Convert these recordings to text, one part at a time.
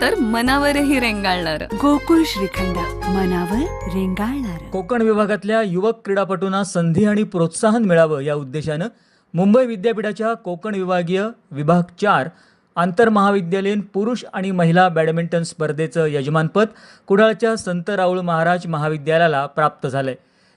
तर मनावरही रेंगाळणार. गोकुळ श्रीखंड मनावर रेंगाळणार. कोकण विभागातल्या युवक क्रीडापटूंना संधी आणि प्रोत्साहन मिळावं या उद्देशानं मुंबई विद्यापीठाच्या कोकण विभागीय विभाग चार आंतरमहाविद्यालयीन पुरुष आणि महिला बॅडमिंटन स्पर्धेचं यजमानपद कुडाळच्या संत राऊळ महाराज महाविद्यालयाला प्राप्त झालंय.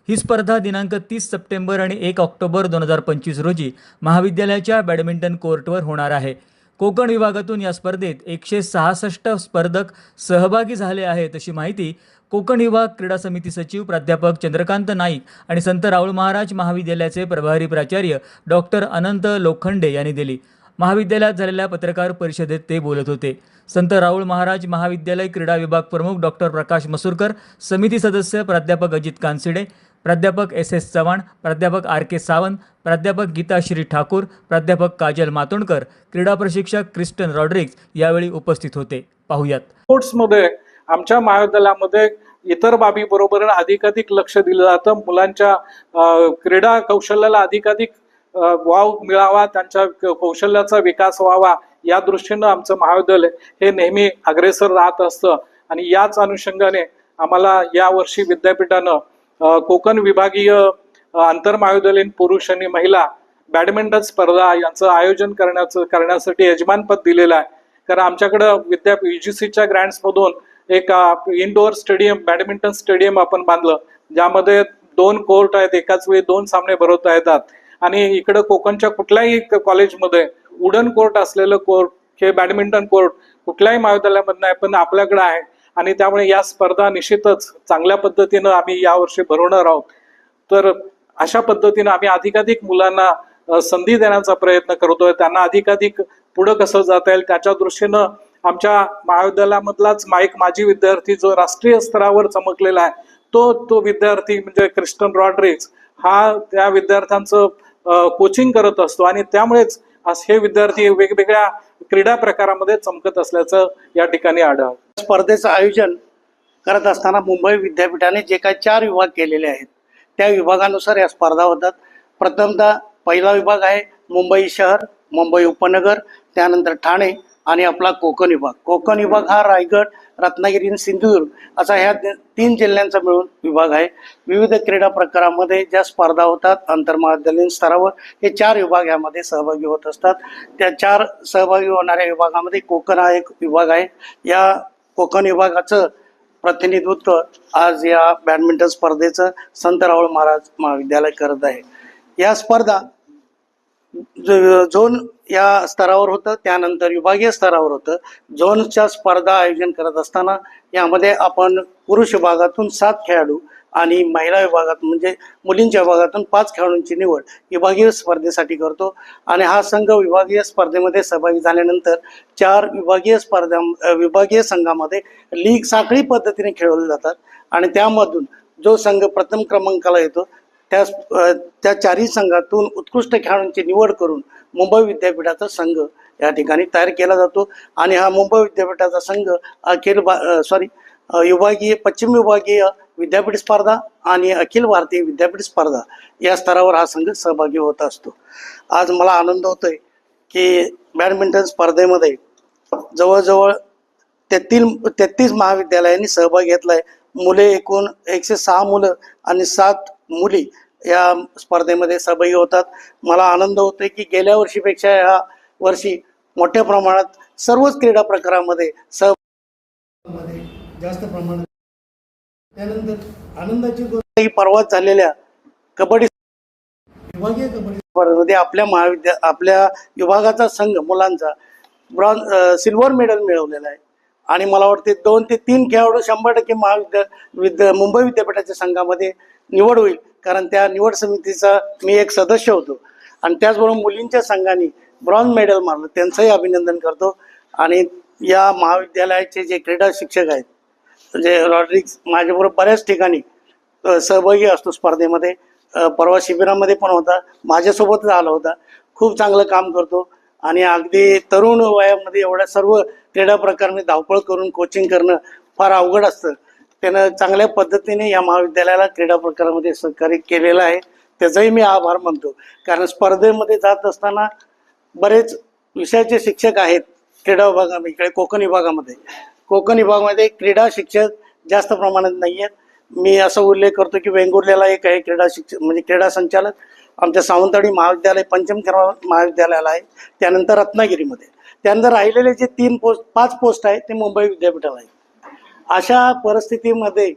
ही स्पर्धा दिनांक तीस सप्टेंबर आणि एक ऑक्टोबर दोन हजार पंचवीस रोजी महाविद्यालयाच्या बॅडमिंटन कोर्टवर होणार आहे. कोकण विभागातून या स्पर्धेत एकशे सहासष्ट स्पर्धक सहभागी झाले आहेत अशी माहिती कोकण विभाग क्रीडा समिती सचिव प्राध्यापक चंद्रकांत नाईक आणि संत राऊळ महाराज महाविद्यालयाचे प्रभारी प्राचार्य डॉक्टर अनंत लोखंडे यांनी दिली. महाविद्यालयात झालेल्या पत्रकार परिषदेत ते बोलत होते. संत राऊळ महाराज महाविद्यालय क्रीडा विभाग प्रमुख डॉक्टर प्रकाश मसूरकर समिती सदस्य प्राध्यापक अजित कानसिडे प्राध्यापक एस एस चव्हाण प्राध्यापक आर के सावंत प्राध्यापक गीताश्री ठाकूर प्राध्यापक काजल मातोंडकर क्रीडा प्रशिक्षक क्रिस्टन रॉड्रिक्स यावेळी उपस्थित होते. पाहूयात. स्पोर्ट्समध्ये आमच्या महाविद्यालयामध्ये इतर बाबीबरोबर अधिकाधिक लक्ष दिलं जातं. मुलांच्या क्रीडा कौशल्याला अधिकाधिक वाव मिळावा त्यांच्या कौशल्याचा विकास व्हावा या दृष्टीनं आमचं महाविद्यालय हे नेहमी अग्रेसर राहत असतं. आणि याच अनुषंगाने आम्हाला यावर्षी विद्यापीठानं कोकण विभागीय आंतरमहाविद्यालयीन पुरुष आणि महिला बॅडमिंटन स्पर्धा यांचं आयोजन करण्याचं करण्यासाठी यजमानपद दिलेलं आहे. कारण आमच्याकडं विद्या युजीसीच्या ग्रँड्समधून एक इनडोअर स्टेडियम बॅडमिंटन स्टेडियम आपण बांधलं. ज्यामध्ये दोन कोर्ट आहेत एकाच वेळी दोन सामने भरवता येतात. आणि इकडं कोकणच्या कुठल्याही कॉलेजमध्ये उडन कोर्ट असलेलं कोर्ट हे बॅडमिंटन कोर्ट कुठल्याही महाविद्यालयामध्ये नाही पण आपल्याकडे आहे. आणि त्यामुळे या स्पर्धा निश्चितच चांगल्या पद्धतीनं आम्ही यावर्षी भरवणार आहोत. तर अशा पद्धतीनं आम्ही अधिकाधिक मुलांना संधी देण्याचा प्रयत्न करतोय. त्यांना अधिकाधिक पुढं कसं जाता येईल त्याच्या दृष्टीनं आमच्या महाविद्यालयामधलाच माईक माजी विद्यार्थी जो राष्ट्रीय स्तरावर चमकलेला आहे तो तो विद्यार्थी म्हणजे क्रिस्टन रॉड्रिक्स हा त्या विद्यार्थ्यांचं कोचिंग करत असतो आणि त्यामुळेच हे विद्यार्थी वेगवेगळ्या क्रीडा प्रकारामध्ये चमकत असल्याचं या ठिकाणी आढळतं. स्पर्धेचं आयोजन करत असताना मुंबई विद्यापीठाने जे काही चार विभाग केलेले आहेत त्या विभागानुसार या स्पर्धा होतात. प्रथमतः पहिला विभाग आहे मुंबई शहर मुंबई उपनगर त्यानंतर ठाणे आणि आपला कोकण विभाग. कोकण विभाग हा रायगड रत्नागिरी आणि सिंधुदुर्ग असा ह्या तीन जिल्ह्यांचा मिळून विभाग आहे. विविध क्रीडा प्रकारामध्ये ज्या स्पर्धा होतात आंतरमहाविद्यालयीन स्तरावर हे चार विभाग यामध्ये सहभागी होत असतात. त्या चार सहभागी होणाऱ्या विभागामध्ये कोकण हा एक विभाग आहे. या कोकण विभागाचं प्रतिनिधित्व आज या बॅडमिंटन स्पर्धेचं संत राऊळ महाराज महाविद्यालय करत आहे. या स्पर्धा झोन या स्तरावर होतं त्यानंतर विभागीय स्तरावर होतं. झोनच्या स्पर्धा आयोजन करत असताना यामध्ये आपण पुरुष विभागातून सात खेळाडू आणि महिला विभागात म्हणजे मुलींच्या विभागातून पाच खेळाडूंची निवड विभागीय स्पर्धेसाठी करतो. आणि हा संघ विभागीय स्पर्धेमध्ये सहभागी झाल्यानंतर चार विभागीय स्पर्धा विभागीय संघामध्ये लीग साखळी पद्धतीने खेळवले जातात. आणि त्यामधून जो संघ प्रथम क्रमांकाला येतो त्या त्या चारही संघातून उत्कृष्ट खेळाडूंची निवड करून मुंबई विद्यापीठाचा संघ या ठिकाणी तयार केला जातो. आणि हा मुंबई विद्यापीठाचा संघ अखिल सॉरी विभागीय पश्चिम विभागीय विद्यापीठ स्पर्धा आणि अखिल भारतीय विद्यापीठ स्पर्धा या स्तरावर हा संघ सहभागी होत असतो. आज मला आनंद होतोय की बॅडमिंटन स्पर्धेमध्ये जवळजवळ तेहतील तेहतीस महाविद्यालयांनी सहभाग घेतलाय. मुले एकूण एकशे सहा मुलं आणि सात मुली या स्पर्धेमध्ये सहभागी होतात. मला आनंद होतोय की गेल्या वर्षीपेक्षा या वर्षी मोठ्या प्रमाणात सर्वच क्रीडा प्रकारामध्ये सह जास्त प्रमाणात. त्यानंतर आनंदाची गोष्ट ही परवाच झालेल्या कबड्डी विभागीय कबड्डी स्पर्धेमध्ये आपल्या महाविद्या आपल्या विभागाचा संघ मुलांचा ब्रॉन्झ सिल्वर मेडल मिळवलेला आहे. आणि मला वाटते दोन ते तीन खेळाडू शंभर टक्के महाविद्या विद्या मुंबई विद्यापीठाच्या संघामध्ये निवड होईल. कारण त्या निवड समितीचा मी एक सदस्य होतो. आणि त्याचबरोबर मुलींच्या संघाने ब्रॉन्झ मेडल मारलं. त्यांचंही अभिनंदन करतो. आणि या महाविद्यालयाचे जे क्रीडा शिक्षक आहेत म्हणजे रॉड्रिक्स माझ्याबरोबर बऱ्याच ठिकाणी सहभागी असतो स्पर्धेमध्ये. परवा शिबिरामध्ये पण होता. माझ्यासोबतच आला होता. खूप चांगलं काम करतो. आणि अगदी तरुण वयामध्ये एवढ्या सर्व क्रीडा प्रकारने धावपळ करून कोचिंग करणं फार अवघड असतं. त्यानं चांगल्या पद्धतीने या महाविद्यालयाला क्रीडा प्रकारामध्ये सहकार्य केलेलं आहे. त्याचाही मी आभार मानतो. कारण स्पर्धेमध्ये जात असताना बरेच विषयाचे शिक्षक आहेत क्रीडा विभागामध्ये इकडे कोकण विभागामध्ये. कोकण विभागामध्ये क्रीडा शिक्षक जास्त प्रमाणात नाही आहेत मी असा उल्लेख करतो की वेंगुर्ल्याला एक आहे क्रीडा शिक्षक म्हणजे क्रीडा संचालक. आमच्या सावंतवाडी महाविद्यालय पंचम क्रमांक महाविद्यालयाला आहे. त्यानंतर रत्नागिरीमध्ये. त्यानंतर राहिलेले जे तीन पोस्ट पाच पोस्ट आहेत ते मुंबई विद्यापीठाला आहेत. अशा परिस्थितीमध्ये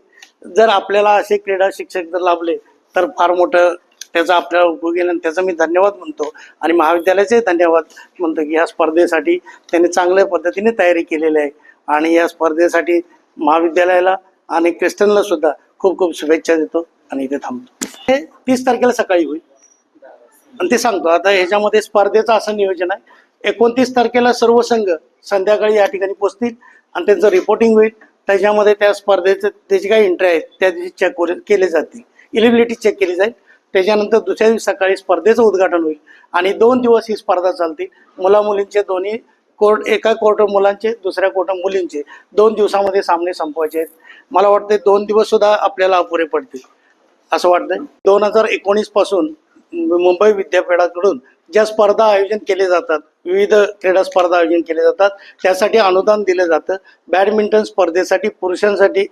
जर आपल्याला असे क्रीडा शिक्षक जर लाभले तर फार मोठं त्याचा आपल्याला उपयोग येईल आणि त्याचा मी धन्यवाद म्हणतो. आणि महाविद्यालयाचे धन्यवाद म्हणतो की या स्पर्धेसाठी त्यांनी चांगल्या पद्धतीने तयारी केलेली आहे. आणि या स्पर्धेसाठी महाविद्यालयाला आणि क्रिस्टनला सुद्धा खूप खूप शुभेच्छा देतो आणि इथे थांबतो. हे तीस तारखेला सकाळी होईल. आणि ते सांगतो आता ह्याच्यामध्ये स्पर्धेचं असं नियोजन आहे. एकोणतीस तारखेला सर्व संघ संध्याकाळी या ठिकाणी पोचतील आणि त्यांचं रिपोर्टिंग होईल. त्याच्यामध्ये त्या स्पर्धेचं त्याची काही एंट्री आहेत त्या दिवशी चेक केले जातील. इलिबिलिटी चेक केली जाईल. त्याच्यानंतर दुसऱ्या दिवशी सकाळी स्पर्धेचं उद्घाटन होईल. आणि दोन दिवस ही स्पर्धा चालतील. मुला मुलींचे दोन्ही कोर्ट एका कोर्ट मुलांचे दुसऱ्या कोर्ट मुलींचे दोन दिवसामध्ये सामने संपवायचे आहेत. मला वाटते दोन दिवस सुद्धा आपल्याला अपुरे पडतील. असं वाटतंय. दोन हजार एकोणीसपासून मुंबई विद्यापीठाकडून ज्या स्पर्धा आयोजन केले जातात विविध क्रीडा स्पर्धा आयोजन केले जातात त्यासाठी अनुदान दिलं जातं. बॅडमिंटन स्पर्धेसाठी पुरुषांसाठी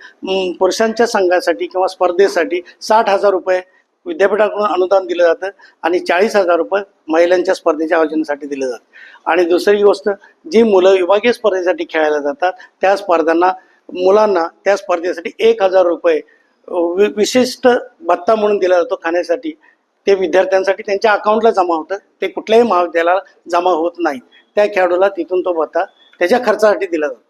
पुरुषांच्या संघासाठी किंवा स्पर्धेसाठी साठ हजार रुपये विद्यापीठाकडून अनुदान दिलं जातं आणि चाळीस हजार रुपये महिलांच्या स्पर्धेच्या आयोजनासाठी दिलं जातं. आणि दुसरी गोष्ट जी मुलं विभागीय स्पर्धेसाठी खेळायला जातात त्या स्पर्धांना मुलांना त्या स्पर्धेसाठी एक हजार रुपये वि- विशिष्ट भत्ता म्हणून दिला जातो खाण्यासाठी. ते विद्यार्थ्यांसाठी त्यांच्या अकाउंटला जमा होतं. ते कुठल्याही महाविद्यालयाला जमा होत नाही. त्या खेळाडूला तिथून तो भत्ता त्याच्या खर्चासाठी दिला जातो.